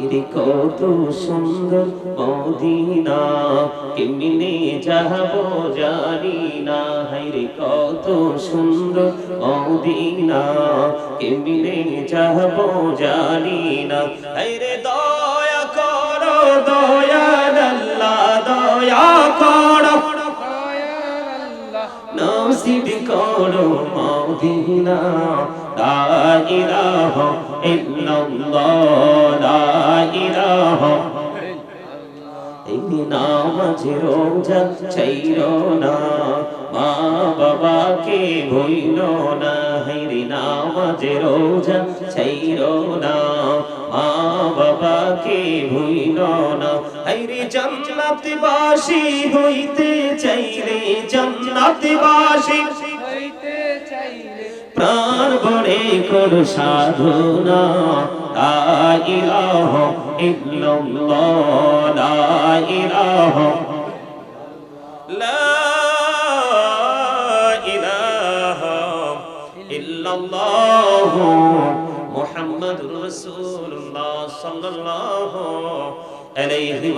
হাইরে কত সুন্দর মদিনা, কেমনে যাব জানি না। হাইরে কত সুন্দর মদিনা, কেমনে যাব জানি না। হাইরে দয়া করো দয়াল আল্লাহ, দয়া করো। নসিব করো মদিনা, লা ইলাহা ইল্লাল্লাহ লা ইলাহা এই নামাজ রোজা ছাইরো না মা বাবাকে ভুইলো না হেরি নামাজ রোজা ছাইরো না মা বাবাকে ভুইলো না হেরি জান্নাত বাসী হইতে চাইলে জান্নাত বাসী প্রাণ বড়ে কর সাধনা ইলাহা ইল্লাল্লাহ ইলাহা লা ইলাহা ইল্লাল্লাহ মুহাম্মাদুর রাসূলুল্লাহ সাল্লাল্লাহু আলাইহি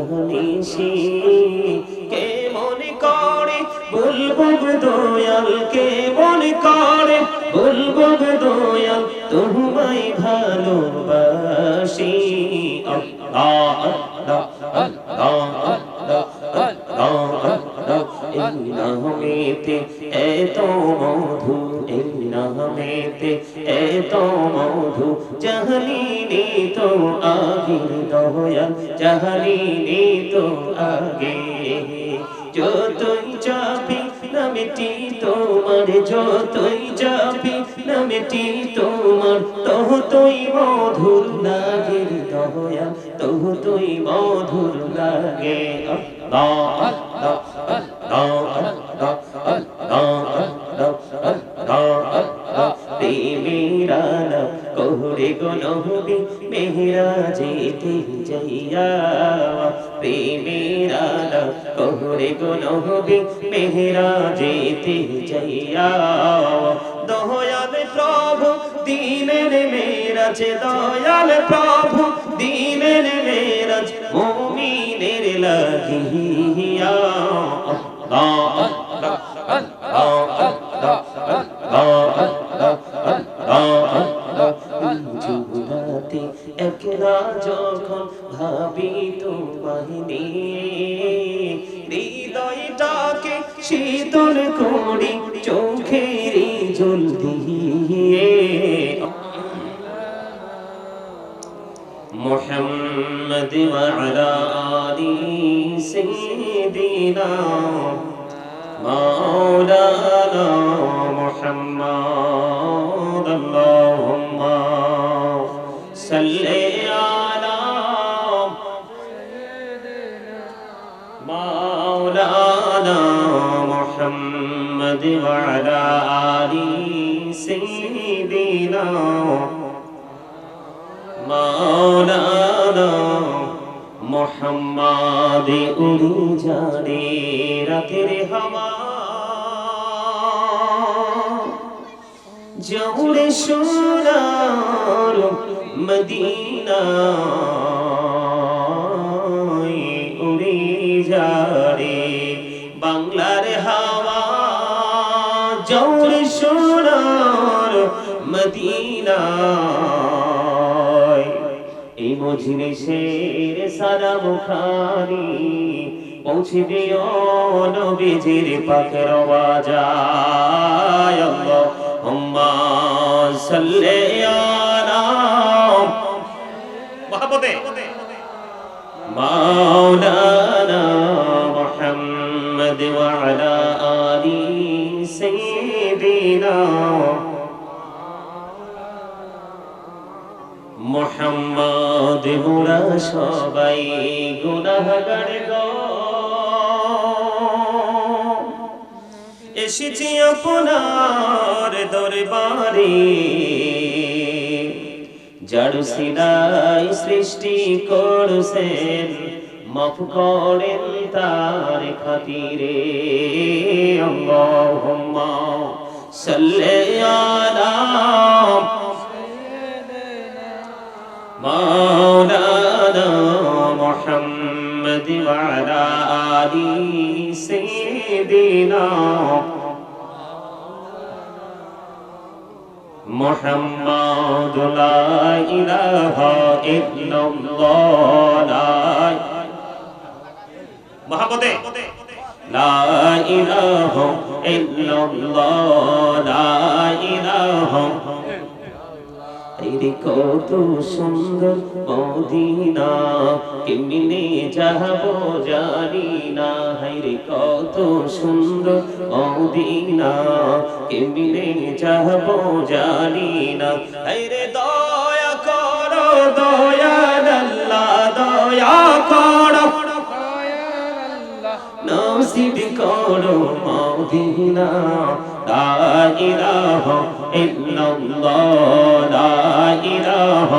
দিবানিসি কে মনে করে? বলব দয়াল কে মনে করে? বলব দয়াল তোমায় ভালোবাসি। আল্লাহ নামেতে এত মধু এই নামেতে এত মধু জাহালিনি তো আগে দয়াল জাহালিনি তো আগে। যতই চাপি নামেটি তোমার, যতই যাবি নামেটি তোমার, ততই মধুর লাগে দয়াল, ততই মধুর লাগে। আল্লাহ গনহবি মেহরা যেতে যাইয়া প্রেমেরা কোহরে গনহবি মেহরা যেতে যাইয়া। দয়াল প্রভু, দিনের মেরাজ দয়াল প্রভু اللهم صلي على مولانا محمد وعلى آل سيدنا مولانا محمد أرجاني رتر حمار জৌড়ে সোনার মদিনা, উড়ে যারে বাংলার হাওয়া জৌড়ে সোনার মদিনা। এই মজলিসের সারা মুখানি পৌঁছে দিও নবীজির পাখের আওয়াজায় আল্লাহুম্মা সাল্লি আলা মহাপদে। মাওলানা মুহাম্মদ ওয়া আলা আলি সাইয়্যিদিনা মোহাম্মদ মোরা সবাই গুনাহগার এসেছি আপনার দরবারে। জাড়ু সিনাই সৃষ্টি করছেন, মাফ করেন তার খাতিরে। আল্লাহুম্মা সাল্লি আলা মাওলানা মুহাম্মদ ওয়া আলা আলি সাইয়্যিদিনা محمد لا إله إلا الله لا محمد لا إله إلا الله لا إله রে কত সুন্দর মদিনা। কেমনে যাব জানি না হাইরে কত সুন্দর মদিনা। কেমনে যাব জানি না হাইরে দয়া করো দয়াল আল্লাহ, দয়া করো। নসিব করো মদিনা। لا إله إلا الله لا إله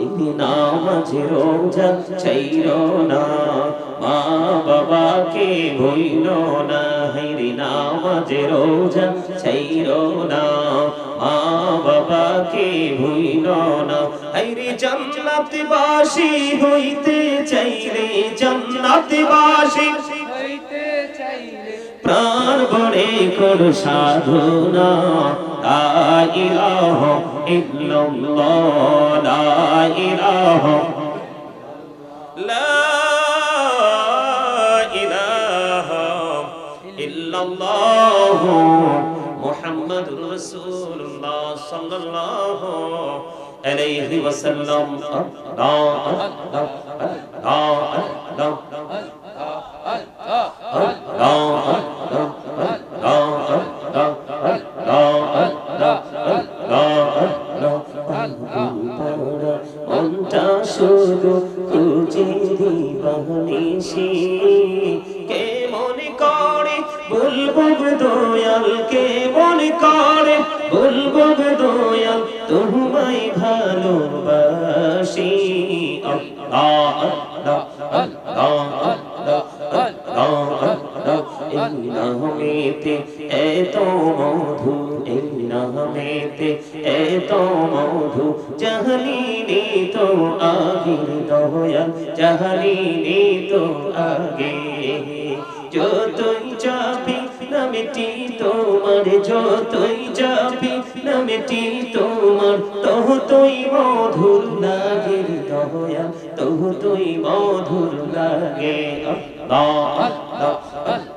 এই নামাজ রোজা চাইরো না, মা বাবাকে ভুইল না হেরি নামাজ রোজা চাইরো না, মা বাবাকে ভুইল না হেরি জন্নাতবাসী হইতে চাইরে জন্নাতবাসী হইতে চাইরে প্রাণ বড়ে কর সাধনা ইলাহা ইল্লাল্লাহ ইলাহা লা ইলাহা ইল্লাল্লাহ মুহাম্মাদুর রাসূলুল্লাহ সাল্লাল্লাহু আলাইহি খুঁজে দিবানিসি কে মনে করে বলব দয়াল, কে মনে করে বলব দয়াল, তোমায় ভালোবাসি আল্লাহ আল্লাহ আল্লাহ আল্লাহ মধু নামেতে এত মধু, জাহালিনি তো আগে দয়াল জাহালিনি তো আগে। যতই যাবি নামেটি তোমার, যতই যাবি নামেটি তোমার, ততই মধুর লাগে দয়াল ততই মধুর লাগে। আল্লাহ আল্লাহ।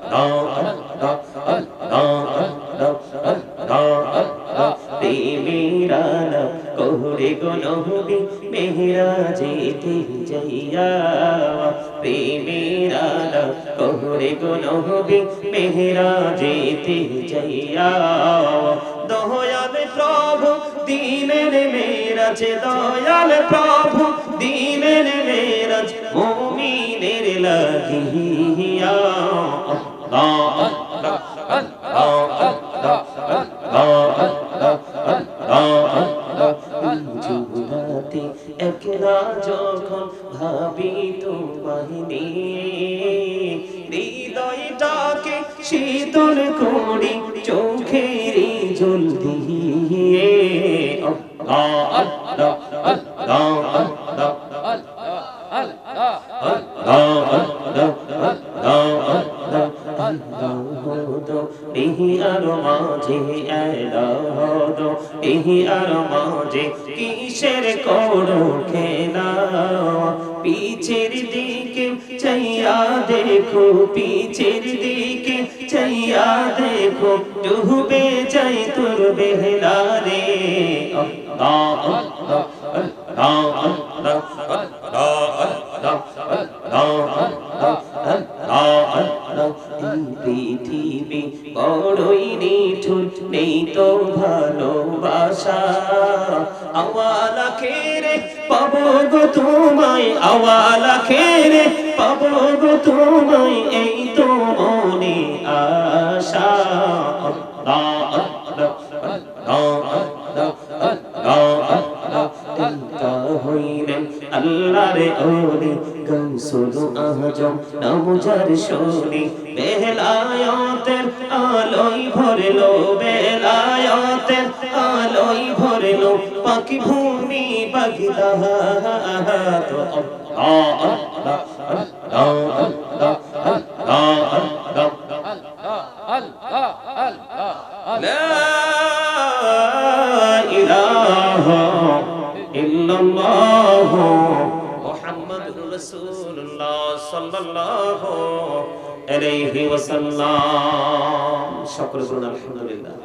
নহবি মেহরা যেতে যাইয়া প্রেমেরা কোহরে গো নহবি মেহরা যেতে যাইয়া দয়াল প্রভু দিনের মেরাজ দয়াল প্রভু اللہ اللہ গো তোমায় আওয়ালা খেরে, পাব গো তোমায় এই তো মনে আশা। আল্লাহরে ওরে গান শোনো আহজম নাম পাখি তাহাত সকলে বলুন আলহামদুলিল্লাহ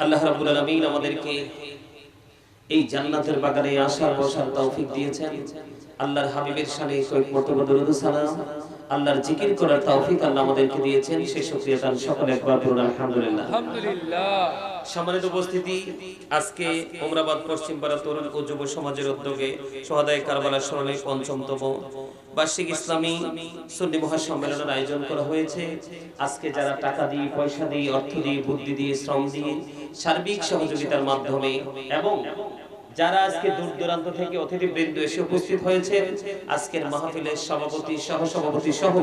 আল্লাহ রাবুল আলমিন আমাদেরকে এই জান্নাতের বাগানে আসার বসার তৌফিক দিয়েছেন। আল্লাহর হাবিবের শানে কয়েক মর্তবা দরুদ সালাম। আল্লাহর জিকির করার তৌফিক আল্লাহ আমাদেরকে দিয়েছেন। সেই শুকরিয়া তার সকলে একবার পড়ুন আলহামদুলিল্লাহ। আলহামদুলিল্লাহ। সম্মানিত উপস্থিতি আজকে ওমরাবাদ পশ্চিম পাড়া তরুণ ও যুব সমাজের উদ্যোগে সোহাদায় কারবালার স্মরণে পঞ্চমতম বার্ষিক ইসলামী সুন্নি মহাসম্মেলনের আয়োজন করা হয়েছে। আজকে যারা টাকা দিয়ে পয়সা দিয়ে অর্থ দিয়ে বুদ্ধি দিয়ে শ্রম দিয়ে সার্বিক সহযোগিতার মাধ্যমে এবং যারা আজকে দূর দূরান্ত থেকে অতিথিবৃন্দ এসে উপস্থিত হয়েছেন, আজকের মাহফিলের সভাপতি সহ সভাপতি সহ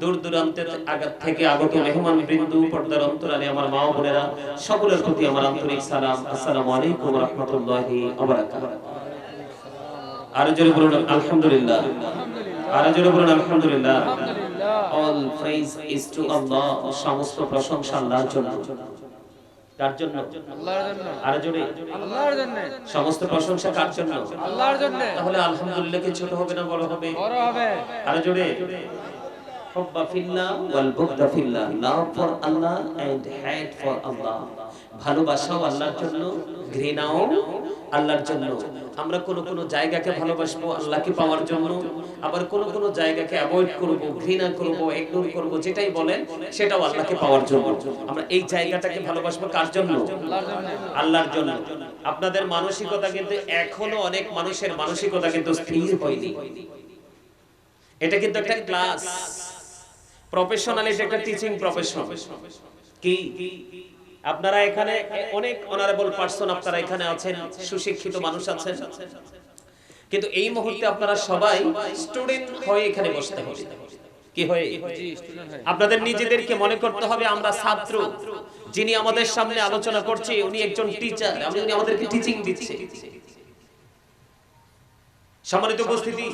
দূর দূরান্তের আগাত থেকে আগত মেহমান বৃন্দ, পর্দার অন্তরালে আমার মা বোনেরা, সকলের প্রতি আমার আন্তরিক সালাম। আসসালামু আলাইকুম রহমতুল্লাহি আরও জোরে বলুন, আলহামদুলিল্লাহ। আরও জোরে বলুন, আলহামদুলিল্লাহ। All praise is to Allah সমস্ত প্রশংসা আল্লাহর জন্য। কার জন্য? আল্লাহর জন্য। জোরে। আল্লাহর জন্য। সমস্ত প্রশংসা কার জন্য? আল্লাহর জন্য। তাহলে আলহামদুলিল্লাহ কি ছোট হবে না বড় হবে? বড় হবে। আরও জোরে। হুব্বা ফিল্লাহ ওয়াল বুগদা ফিল্লাহ love for Allah and hate for Allah ভালোবাসাও আল্লাহর জন্য। ঘৃণাও আল্লাহর জন্য। আমরা কোন কোন জায়গাকে ভালোবাসবো আল্লাহকে পাওয়ার জন্য, আবার কোন কোন জায়গাকে অ্যাভয়েড করব, ঘৃণা করব ইগনোর করব, যেটাই বলেন, সেটাও আল্লাহকে পাওয়ার জন্য। আমরা এই জায়গাটাকে ভালোবাসবো কার জন্য? আল্লাহর জন্য। আপনাদের মানসিকতা কিন্তু এখনও অনেক মানুষের মানসিকতা কিন্তু স্থির হয়নি। এটা কিন্তু একটা ক্লাস প্রফেশনাল এটা একটা টিচিং প্রফেশন কি? আপনারা এখানে অনেক অনারেবল পার্সন আপনারা এখানে আছেন, সুশিক্ষিত মানুষ আছেন। কিন্তু এই মুহূর্তে আপনারা সবাই স্টুডেন্ট হয়ে এখানে বসতে হবে কি হয়ে? আপনাদের নিজেদেরকে মনে করতে হবে আমরা ছাত্র। যিনি আমাদের সামনে আলোচনা করছে, উনি একজন টিচার উনি আমাদেরকে টিচিং দিচ্ছে। সম্মানিত উপস্থিতি,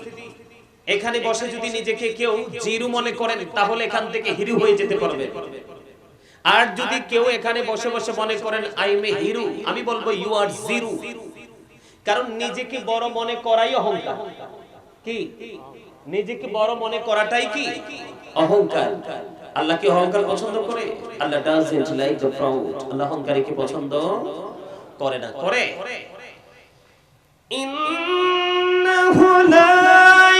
এখানে বসে যদি নিজেকে কেউ জিরু মনে করেন, তাহলে এখান থেকে হিরু হয়ে যেতে পারবে। আর যদি কেউ এখানে বসে বসে মনে করেন আই এম এ হিরু আমি বলব ইউ আর জিরু কারণ নিজেকে বড় মনে করাই অহংকার। কি? নিজেকে বড় মনে করাটাই কি? অহংকার। আল্লাহ কি অহংকার পছন্দ করে? Allah doesn't like the proud আল্লাহ অহংকারীকে পছন্দ করে না? করে। ইন্নাহু লা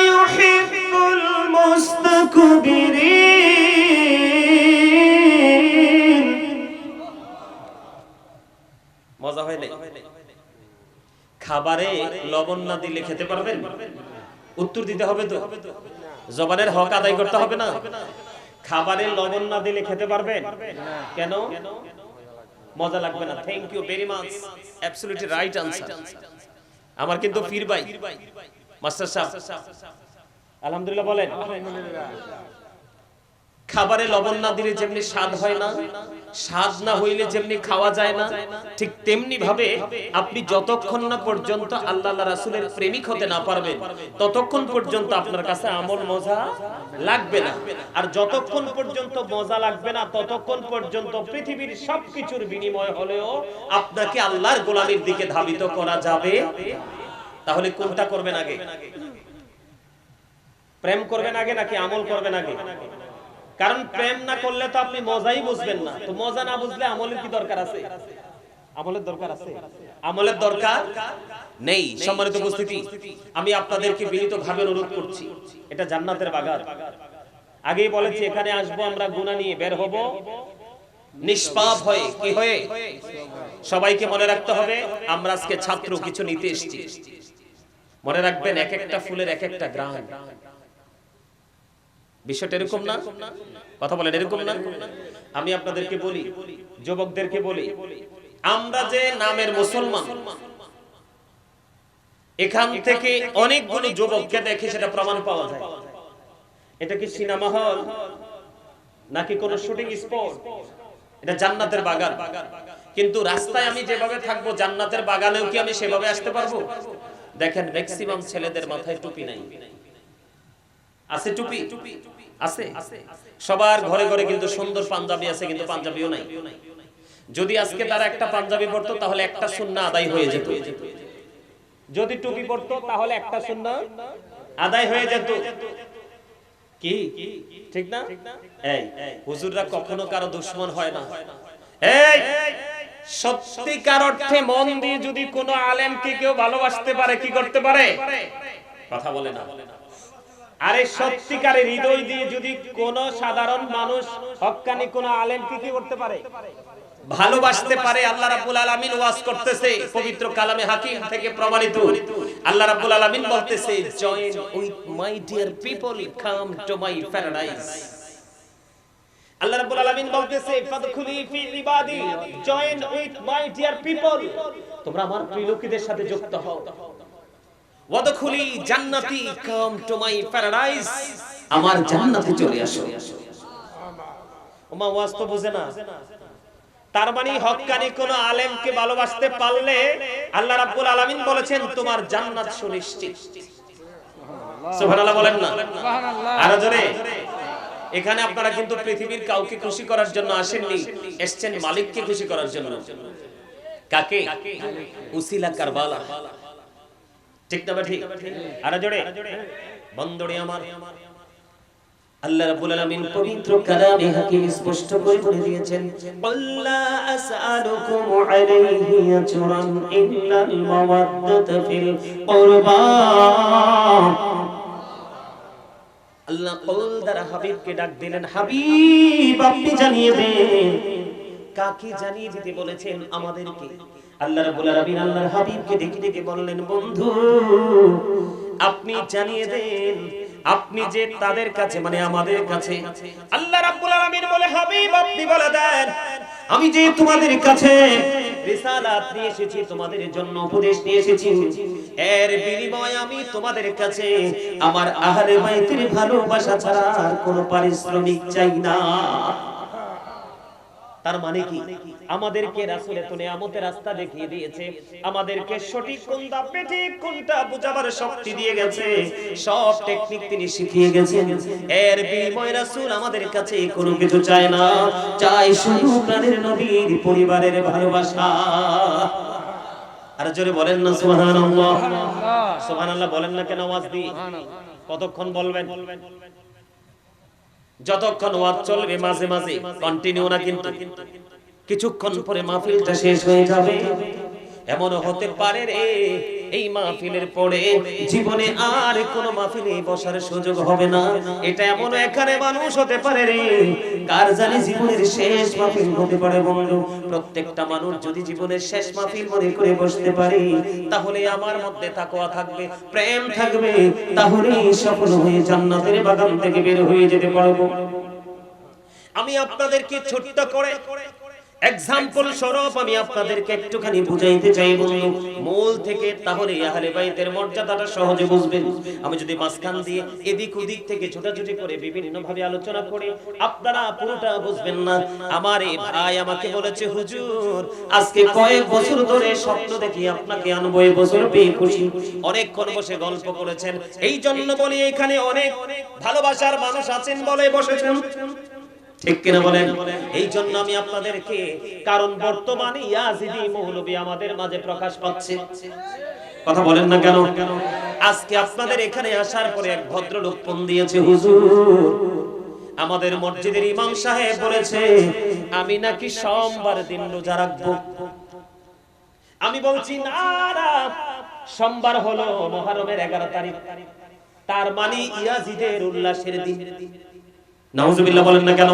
ইউহিব্বুল মুস্তাকবিরিন। মজা হয় নাই? খাবারে লবণ না দিলে খেতে পারবেন? উত্তর দিতে হবে তো। জবানের হক আদায় করতে হবে না? খাবারে লবণ না দিলে খেতে পারবেন? কেন? মজা লাগবে না। Thank you very much absolutely right answer আমার কিন্তু ফির ভাই মাস্টার সাহেব। আলহামদুলিল্লাহ বলেন। খাবারে লবণ না দিলে যেমনি স্বাদ হয় না, স্বাদ না হইলে যেমনি খাওয়া যায় না, ঠিক তেমনি ভাবে আপনি যতক্ষণ না পর্যন্ত আল্লাহ রাসূলের প্রেমিক হতে না পারবেন, ততক্ষণ পর্যন্ত আপনার কাছে আমল মজা লাগবে না। আর যতক্ষণ পর্যন্ত মজা লাগবে না, ততক্ষণ পর্যন্ত পৃথিবীর সবকিছুর বিনিময় হলেও আপনাকে আল্লাহর গোলামির দিকে ধাবিত করা যাবে। তাহলে কোনটা করবেন আগে? প্রেম করবেন আগে নাকি আমল করবেন আগে? কারণ প্রেম না করলে তো আপনি মজাই বুঝবেন না। তো মজা না বুঝলে আমলের কি দরকার আছে? আমলের দরকার আছে। আমলের দরকার নেই। সম্মানিত উপস্থিতি আমি আপনাদেরকে বিনীত ভাবে অনুরোধ করছি এটা জান্নাতের বাগান আগেই বলেছি এখানে আসব আমরা গুনাহ নিয়ে বের হব। নিষ্পাপ হয়ে কি হয়ে? সবাইকে মনে রাখতে হবে আমরা আজকে ছাত্র কিছু নিতে এসেছি। মনে রাখবেন এক একটা ফুলের এক একটা গ্রাম বিষয়টা এরকম না? কথা বলেন, এরকম না? আমি আপনাদেরকে বলি, যুবকদেরকে বলি, আমরা যে নামের মুসলমান, এখান থেকে অনেকগুলো যুবককে দেখে সেটা প্রমাণ পাওয়া যায়। এটা কি সিনেমা হল? নাকি কোন শুটিং স্পট? এটা জান্নাতের বাগান। কিন্তু রাস্তায় আমি যেভাবে থাকব, জান্নাতের বাগানেও কি আমি সেভাবে আসতে পারব? দেখেন ম্যাক্সিমাম ছেলেদের মাথায় টুপি নাই। আছে টুপি? আছে সবার ঘরে ঘরে কিন্তু সুন্দর পাঞ্জাবি আছে কিন্তু পাঞ্জাবিও নাই। যদি আজকে তারা একটা পাঞ্জাবি পরতো তাহলে একটা সুন্নাহ আদায় হয়ে যেত। যদি টুপি পরতো তাহলে একটা সুন্নাহ আদায় হয়ে যেত। কি? ঠিক না? এই হুজুররা কখনো কারও দুশ্মন হয় না। এই সত্যিকার অর্থে মন দিয়ে যদি কোনো আলেমকে কেউ ভালোবাসতে পারে কি করতে পারে? কথা বলে না। আরে সত্যিকারের হৃদয় দিয়ে যদি কোন সাধারণ মানুষ হক্কানি কোন আলেমকে কি করতে পারে? ভালোবাসতে পারে, আল্লাহ রাব্বুল আলামিন ওয়াজ করতেছে, পবিত্র কালামে হাকিম থেকে প্রমাণিত। আল্লাহ রাব্বুল আলামিন বলতেছে join with my dear people come to my আল্লাহ রাব্বুল আলামিন বলতেছে, ফাদখুলি ফি ইবাদি join with my dear people তোমরা আমার প্রিয় সাথে যুক্ত হও। ওয়াদখুলি জান্নাতি কাম টু মাই প্যারাডাইস। আমার জান্নাতে চলে আসো। ওমা ওয়াজ তো বুঝে না। তার মানে হক্কানি কোন আলেমকে ভালোবাসতে পারলে আল্লাহ রাব্বুল আলামিন বলেছেন তোমার জান্নাত সুনিশ্চিত সুবহানাল্লাহ বলেন না? আরও জোরে। এখানে আপনারা কিন্তু পৃথিবীর কাউকে খুশি করার জন্য আসেননি এসছেন মালিককে খুশি করার জন্য। কাকে? উসিলা কারবালা। ঠিক না ঠিক আরও জোরে। বন্দরে আমার। আল্লাহ রাব্বুল আলামিন পবিত্র কালামে হাকিম স্পষ্ট করে বলে দিয়েছেন আল্লা আসআলুকুম আলাইহি আজরান ইল্লাল মাওয়াদ্দাতা ফিল কুরবা. আল্লাহ কল দ্বারা হাবিবকে ডাক দিলেন হাবিব আপনি জানিয়ে দেন। কাকে জানিয়ে দিতে বলেছেন আমাদেরকে? আল্লাহ রাব্বুল আলামিন, আল্লাহর হাবিবকে বললেন, বন্ধু, আপনি জানিয়ে দেন, আপনি যে তাদের কাছে মানে আমাদের কাছে, আল্লাহ রাব্বুল আলামিন বলে, হাবিব, আপনি বলে দেন, আমি যে তোমাদের কাছে রিসালাত নিয়ে এসেছি, তোমাদের জন্য উপদেশ নিয়ে এসেছি, এর বিনিময়ে আমি তোমাদের কাছে আমার আহলে বাইতের ভালোবাসা ছাড়া আর কোনো পারিশ্রমিক চাই না। তার মানে কি? আমাদেরকে রাসূলের তো নিয়ামতের রাস্তা দেখিয়ে দিয়েছে। আমাদেরকে সঠিক কোনটা বেঠিক কোনটা বুঝাবার শক্তি দিয়ে গেছে। সব টেকনিক তিনি শিখিয়ে গেছেন। এর বিনিময়ে রাসূল আমাদের কাছে কোনো কিছু চায় না। চাই শুধু প্রাণের নবীর পরিবারের ভালোবাসা। আর জোরে বলেন না সুবহানাল্লাহ। সুবহানাল্লাহ। বলেন না কেন আওয়াজ দিয়ে কতক্ষণ বলবেন? যতক্ষণ ওয়াজ চলবে মাঝে মাঝে কন্টিনিউ না কিন্তু। কিছুক্ষণ পরে মাহফিলটা শেষ হয়ে যাবে। এমন হতে পারে রে। এই মাহফিলের পরে জীবনে আর কোন মাহফিলে বসার সুযোগ হবে না। এটা এমন এখানে মানুষ হতে পারে রে। কার জানি জীবনের শেষ মাহফিল হতে পারে বন্ধু। প্রত্যেকটা মানুষ যদি জীবনের শেষ মাহফিল মনে করে বসতে পারে, তাহলে আমার মধ্যে তাকওয়া থাকবে, প্রেম থাকবে। তাহলে সফল হয়ে জান্নাতের বাগান থেকে বের হয়ে যেতে পারব। আমি আপনাদেরকে ছোট্ট করে এক্সাম্পল স্বরূপ আমি আপনাদেরকে একটুখানি বুঝাইতে চাই বন্ধু। মূল থেকে তাহলে আহলে বাইতের মর্যাদাটা সহজে বুঝবেন। আমি যদি মাঝখান দিয়ে এদিক ওদিক থেকে ছোটাছুটি করে বিভিন্ন ভাবে আলোচনা করে, আপনারা পুরোটা বুঝবেন না। আমার এই ভাই আমাকে বলেছে, হুজুর, আজকে কয়েক বছর ধরে স্বপ্ন দেখি আপনাকে আনব এই বছর পেয়ে খুশি। অনেকক্ষণ বসে গল্প করেছেন। এই জন্য বলি এখানে অনেক ভালোবাসার মানুষ আছেন বলে বসেছেন। ঠিক কিনা বলেন? এই জন্য আমি আপনাদেরকে, কারণ বর্তমানে ইয়াজিদি মৌলবী আমাদের মাঝে প্রকাশ পাচ্ছে। কথা বলেন না কেন? আজকে আপনাদের এখানে আসার পরে এক ভদ্রলোক ফোন দিয়েছে, হুজুর, আমাদের মসজিদের ইমাম সাহেব বলেছে, আমি নাকি সোমবার দিন রোজা রাখব। আমি বলছি, না না, সোমবার হলো মহরমের এগারো তারিখ। তার মানে ইয়াজিদের উল্লাসের দিন। নাউজুবিল্লাহ বলেন না কেন?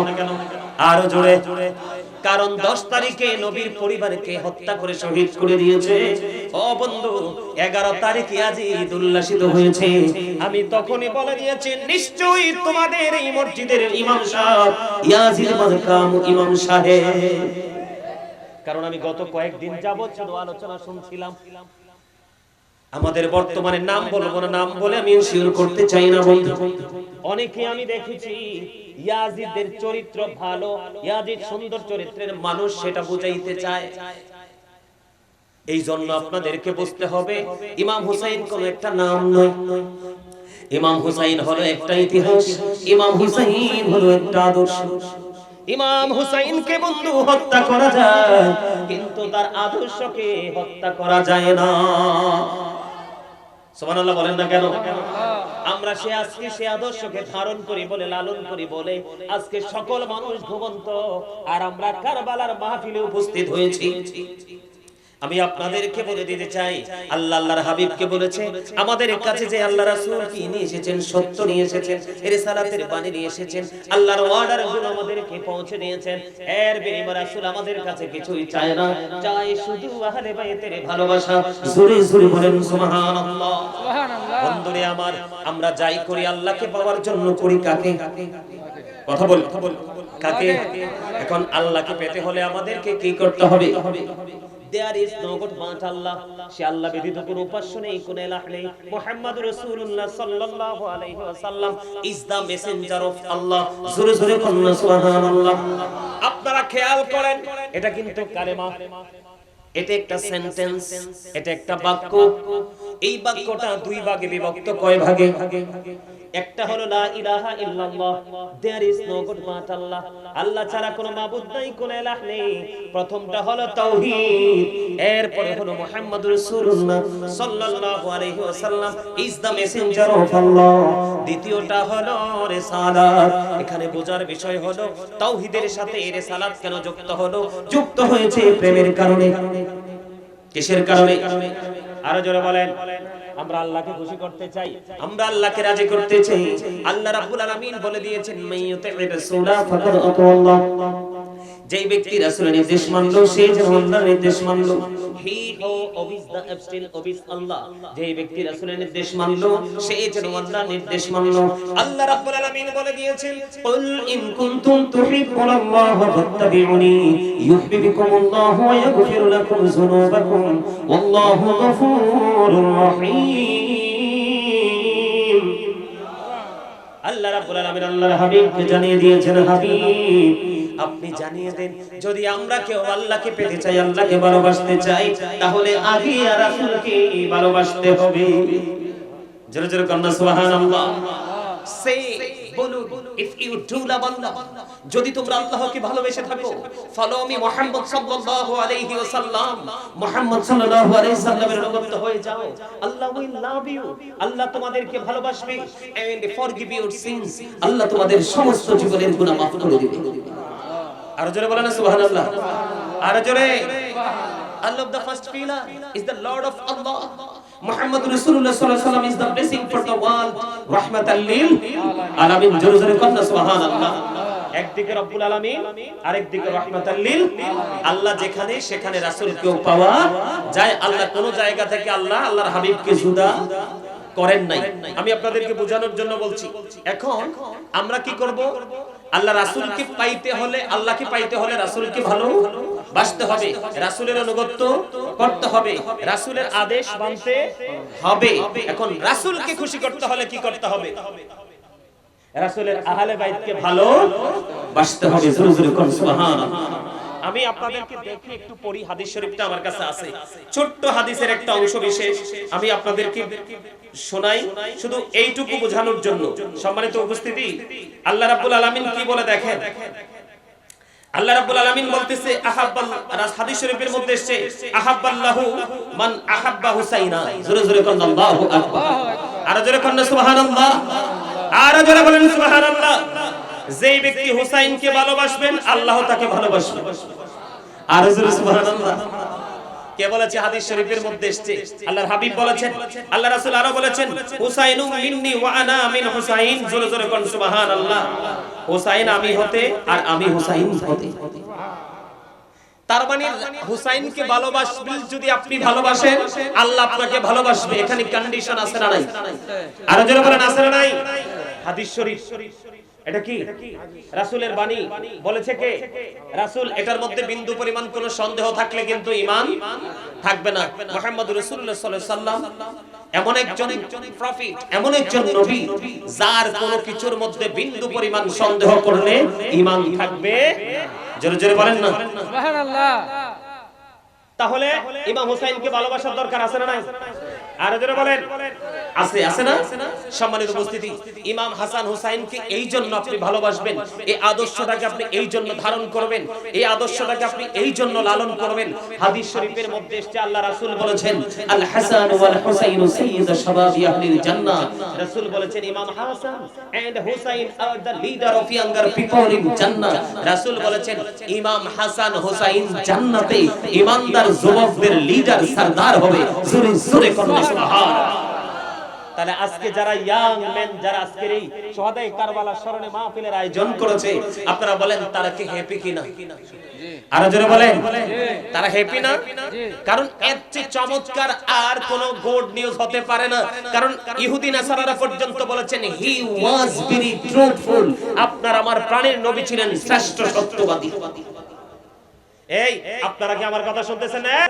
আরও জোরে। কারণ দশ তারিখে নবীর পরিবারকে হত্যা করে শহীদ করে দিয়েছে। ও বন্ধু এগারো তারিখে আজ ঈদ উল্লাসিত হয়েছে। আমি তখনই বলে দিয়েছি নিশ্চয়ই তোমাদের এই মসজিদের ইমাম সাহেব ইয়াজিদ মাকাম ইমাম সাহেব। কারণ আমি গত কয়েকদিন যাবত শুধু আলোচনা শুনছিলাম। আমাদের বর্তমানে নাম বলব না, নাম বলে আমি শিওর করতে চাই না বন্ধু। অনেকে আমি দেখেছি, ইয়াজিদের চরিত্র ভালো, ইয়াজিদ সুন্দর চরিত্রের মানুষ সেটা বুঝাইতে চায়। এই জন্য আপনাদেরকে বুঝতে হবে, ইমাম হুসাইন কোন একটা নাম নয়। ইমাম হুসাইন হলো একটা ইতিহাস, ইমাম হুসাইন হলো একটা আদর্শ। ইমাম হুসাইনকে বন্ধু হত্যা করা যায়, কিন্তু তার আদর্শকে হত্যা করা যায় না। সুবহানাল্লাহ বলেন না কেন? আমরা সে আজকে সে আদর্শকে ধারণ করি বলে লালন করি বলে আজকে সকল মানুষ আর আমরা কারবালার মাহফিলে উপস্থিত হয়েছি। আমি আপনাদেরকে বলে দিতে চাই আল্লাহ আল্লাহর হাবিবকে বলেছে আমাদের কাছে যে আল্লাহ রাসূল কি নিয়ে এসেছেন সত্য নিয়ে এসেছেন রিসালাতের বাণী নিয়ে এসেছেন আল্লাহর ওয়ার্ডারগুলো আমাদেরকে পৌঁছে দিয়েছেন এর বিনিময়ে রাসূল আমাদের কাছে কিছুই চায় না চায় শুধু আহলে বাইতের ভালোবাসা। জোরে জোরে বলেন সুবহানাল্লাহ। সুবহানাল্লাহ। বন্ধুরে আমার আমরা যাই করি আল্লাহকে পাওয়ার জন্য করি কাকে? কথা বল কাকে? এখন আল্লাহকে পেতে হলে আমাদেরকে কি করতে হবে? There is no god but Allah. সে আল্লাহ ব্যতীত কোনো উপাস্য নেই, কোনো ইলাহ নেই। মুহাম্মাদুর রাসূলুল্লাহ সাল্লাল্লাহু আলাইহি ওয়াসাল্লাম is the messenger of Allah জোরে জোরে বলুন, সুবহানাল্লাহ। আপনারা খেয়াল করেন, এটা কিন্তু কালেমা। এটা একটা সেন্টেন্স এটা একটা বাক্য। এই বাক্যটা দুই ভাগে বিভক্ত কয় ভাগে? একটা হলো লা ইলাহা ইল্লাল্লাহ there is no god but Allah. আল্লাহ ছাড়া কোনো মাবুদ নাই কোনো ইলাহ নেই। প্রথমটা হলো তাওহীদ এরপরে হলো মুহাম্মদুর রাসূলুল্লাহ সাল্লাল্লাহু আলাইহি ওয়াসাল্লাম is the messenger of Allah দ্বিতীয়টা হলো রিসালাত এখানে বোঝার বিষয় হলো তাওহীদের সাথে রিসালাত কেন যুক্ত হলো? যুক্ত হয়েছে প্রেমের কারণে। কিসের কারণে? আরও জোরে বলেন। আমরা আল্লাহকে খুশি করতে চাই। আমরা আল্লাহকে রাজি করতে চাই। আল্লাহ রাব্বুল আলামিন বলে দিয়েছেন মাইয়ুতির রাসূলা ফাকাদ আতাল্লাহ যেই ব্যক্তি রাসূলের নির্দেশ মানলো সে যেন আল্লাহর নির্দেশ মানলো। হি হো অবিস দা অ্যাবস্টিল অবিস আল্লাহ যেই ব্যক্তি রাসূলের নির্দেশ মানলো সে যেন আল্লাহর নির্দেশ মানলো। আল্লাহ রাব্বুল আলামিন বলে দিয়েছেন কুল ইন কুনতুম তুহিব্বুনাল্লাহ ফাত্তাবিউনি ইউহিব্বুকুমুল্লাহ ওয়া ইয়াগফির লাকুম যুনুবাকুম ওয়াল্লাহু গফুরুর রহিম। আল্লাহ রাব্বুল আলামিন আল্লাহর হাবিবকে জানিয়ে দিয়েছেন হাবিব আপনি জানিয়ে দেন যদি আমরা কেউ আল্লাহকে পেতে চাই আল্লাহকে ভালোবাসতে চাই তাহলে আগে আর রাসূলকে ভালোবাসতে হবে। জোরে জোরে কন্যা সুবহানাল্লাহ। সে বলুন if you to love Allah যদি তোমরা আল্লাহকে ভালোবেসে থাকো ফলো মি মুহাম্মদ সাল্লাল্লাহু আলাইহি ওয়াসাল্লাম। মুহাম্মদ সাল্লাল্লাহু আলাইহি সাল্লামের অনুগত হয়ে যাও। আল্লাহ উইল লাভ ইউ আল্লাহ তোমাদেরকে ভালোবাসবে। এন্ড ফরগিভ ইউর সিনস আল্লাহ তোমাদের সমস্ত জীবনের গুনাহ মাফ করে দিবে। আর জোরে বলেন সুবহানাল্লাহ। আর জোরে। All of the first pillar is the lord of Allah Muhammad রাসূলুল্লাহ সাল্লাল্লাহু আলাইহি ওয়া সাল্লাম is the blessing for the world রাহমাতাল লিল আলামিন। জোরে জোরে কন্ন সুবহানাল্লাহ। একদিকে রব্বুল আলামিন আরেক দিকে রাহমাতাল লিল। আল্লাহ যেখানে সেখানে রাসূল কেও পাওয়া যায়। আল্লাহ কোন জায়গা থেকে আল্লাহ আল্লাহর হাবিবকে জুদা। করেন নাই। আমি আপনাদেরকে বোঝানোর জন্য বলছি এখন আমরা কি করব? আল্লাহ রাসূলকে পাইতে হলে আল্লাহকে পাইতে হলে রাসূলকে ভালো বাসতে হবে। রাসূলের অনুগত্য করতে হবে। রাসূলের আদেশ মানতে হবে। এখন রাসূলকে খুশি করতে হলে কি করতে হবে? রাসূলের আহলে বাইতকে ভালো বাসতে হবে। জোরে জোরে কোন সুবহানাল্লাহ। আমি আপনাদেরকে দেখে একটু পড়ি, হাদিস শরীফটা আমার কাছে আছে। ছোট্ট হাদিসের একটা অংশ বিশেষ আমি আপনাদেরকে শোনাই, শুধু এইটুকু বোঝানোর জন্য। সম্মানিত উপস্থিতি, আল্লাহ রাব্বুল আলামিন কি বলে দেখেন? আল্লাহ রাব্বুল আলামিন বলতেছে, আহাব্বাল হাদিস শরীফের মধ্যে এসেছে, আহাব্বাল্লাহু মান আহাব্বা হুসাইনা জোরে জোরে কোন, আল্লাহু আকবার। আর জোরে কোন সুবহানাল্লাহ। আর জোরে বলেন, সুবহানাল্লাহ। যেই ব্যক্তি হুসাইনকে ভালোবাসবেন, আল্লাহ তাকে ভালোবাসবেন। আর জোরে সুবহানাল্লাহ। কে বলেছে? হাদিস শরীফের মধ্যে এসেছে। আল্লাহর হাবিব বলেছেন আল্লাহ রাসূল আরও বলেছেন, হুসাইনু মিন্নি ওয়া আনা মিন হুসাইন। জোরে জোরে কোন, সুবহানাল্লাহ। হুসাইন আমি হতে আর আমি হুসাইন হতে। তার মানে হুসাইনকে ভালোবাসবেন যদি আপনি ভালোবাসেন, আল্লাহ আপনাকে ভালোবাসবে। এখানে কন্ডিশন আছে না নাই? আর যারা বলেন, আছে না নাই? হাদিস শরীফ। এটা কি? রাসূলের বাণী। বলেছে কে? রাসূল এটার মধ্যে বিন্দু পরিমাণ কোনো সন্দেহ থাকলে কিন্তু ঈমান থাকবে না। মুহাম্মদ রাসূলুল্লাহ সাল্লাল্লাহু আলাইহি সাল্লাম এমন একজন প্রফিট এমন একজন নবী যার কোনো কিছুর মধ্যে বিন্দু পরিমাণ সন্দেহ করলে ঈমান থাকবে জোরে জোরে বলেন না। তাহলে ইমাম হুসাইনকে ভালোবাসার দরকার আছে না নাই? আর জোরে বলেন। আছে আছে না? সম্মানিত উপস্থিতি ইমাম হাসান হুসাইনকে এই জন্য আপনি ভালোবাসবেন এই আদর্শটাকে আপনি এই জন্য ধারণ করবেন এই আদর্শটাকে আপনি এই জন্য লালন করবেন। হাদিস শরীফের মধ্যে এসেছে আল্লাহ রাসূল বলেছেন আল হাসান ওয়াল হুসাইন সাইয়্যিদ শাবাবি আহলিল জান্নাহ। রাসূল বলেছেন imam Hasan and Hussain are the leader of younger people in Jannah. রাসূল বলেছেন ইমাম হাসান হুসাইন জান্নাতে ইমানদার যুবকদের লিডার সরদার হবে। জোরে জোরে সুবহানাল্লাহ তাহলে আজকে যারা ইয়াং যারা আজকের এই কারবালার স্মরণে মাহফিলের আয়োজন করেছে, আপনারা বলেন, তারা কি হ্যাপি কিনা? আরও জোরে বলেন, তারা হ্যাপি না? কারণ এর চেয়ে চমৎকার আর কোন গুড নিউজ হতে পারে না। কারণ ইহুদি নাসারারা পর্যন্ত বলেছেন হি ওয়াজ ভেরি ট্রুথফুল আপনার আমার প্রাণের নবী ছিলেন শ্রেষ্ঠ সত্যবাদী। এই, আপনারা কি আমার কথা শুনতেছেন